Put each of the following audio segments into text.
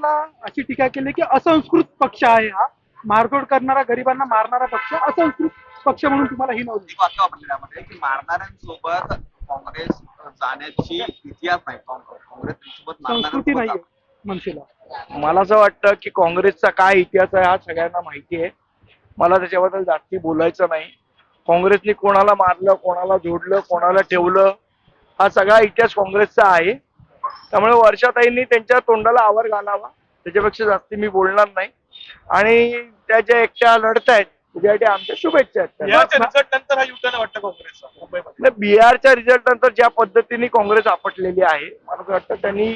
शिवसेनेला अशी टीका केली की असंस्कृत पक्ष आहे हा. मारतोड करणारा गरिबांना मारणारा पक्ष असंस्कृत पक्ष म्हणून तुम्हाला ही नव्हती वाक्य वापरलं त्यामध्ये की मारणाऱ्यांसोबत काँग्रेस जाण्याची इतिहास नाही. काँग- काँग्रेस सोबत संस्कृती नाहीये मनसेला. मला असं वाटतं की काँग्रेसचा काय इतिहास आहे हा सगळ्यांना माहिती आहे. मला त्याच्याबद्दल जास्ती बोलायचं नाही. काँग्रेसने कोणाला मारलं कोणाला जोडलं कोणाला ठेवलं हा सगळा इतिहास काँग्रेसचा आहे. त्यामुळे वर्षाताईंनी त्यांच्या तोंडाला आवर घालावा. त्याच्यापेक्षा जास्ती मी बोलणार नाही. आणि त्या ज्या एकट्या लढत आहेत त्याच्यासाठी आमच्या शुभेच्छा आहेत. बिहारच्या रिझल्ट नंतर हा युटर्न वाटतं काँग्रेसचा मुंबईमध्ये. नाही, बिहारच्या रिझल्ट नंतर ज्या पद्धतीने काँग्रेस आपटलेली आहे मला असं वाटतं त्यांनी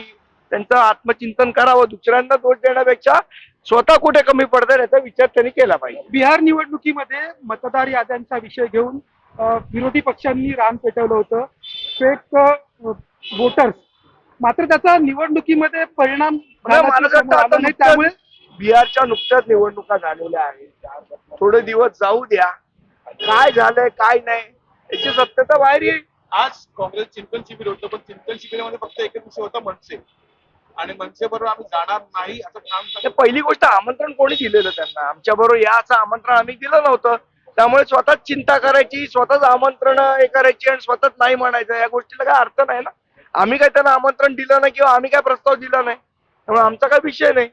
त्यांचं आत्मचिंतन करावं दुसऱ्यांना दोष देण्यापेक्षा स्वतः कुठे कमी पडतात याचा विचार त्यांनी केला पाहिजे. बिहार निवडणुकीमध्ये मतदार याद्यांचा विषय घेऊन विरोधी पक्षांनी रान पेटवलं होतं. फेक वोटर्स मात्र त्याचा निवडणुकीमध्ये परिणाम. त्यामुळे बिहारच्या नुकत्याच निवडणुका झालेल्या आहेत. थोडे दिवस जाऊ द्या. काय झालंय काय नाही याची सत्यता बाहेर येईल. आज काँग्रेस चिंतन शिबिर होतं पण चिंतन शिबिरामध्ये फक्त एकच विषय होता मनसे. आणि मनसे बरोबर आम्ही जाणार नाही असं सांगितलं. पहिली गोष्ट आमंत्रण कोणी दिलेलं त्यांना? आमच्या बरोबर या असं आमंत्रण आम्ही दिलं नव्हतं. त्यामुळे स्वतःच चिंता करायची स्वतःच आमंत्रण हे करायची आणि स्वतःच नाही म्हणायचं या गोष्टीला काय अर्थ नाही ना? आम्ही काय त्यांना आमंत्रण दिलं नाही किंवा आम्ही काय प्रस्ताव दिला नाही. त्यामुळे आमचा काय विषय नाही.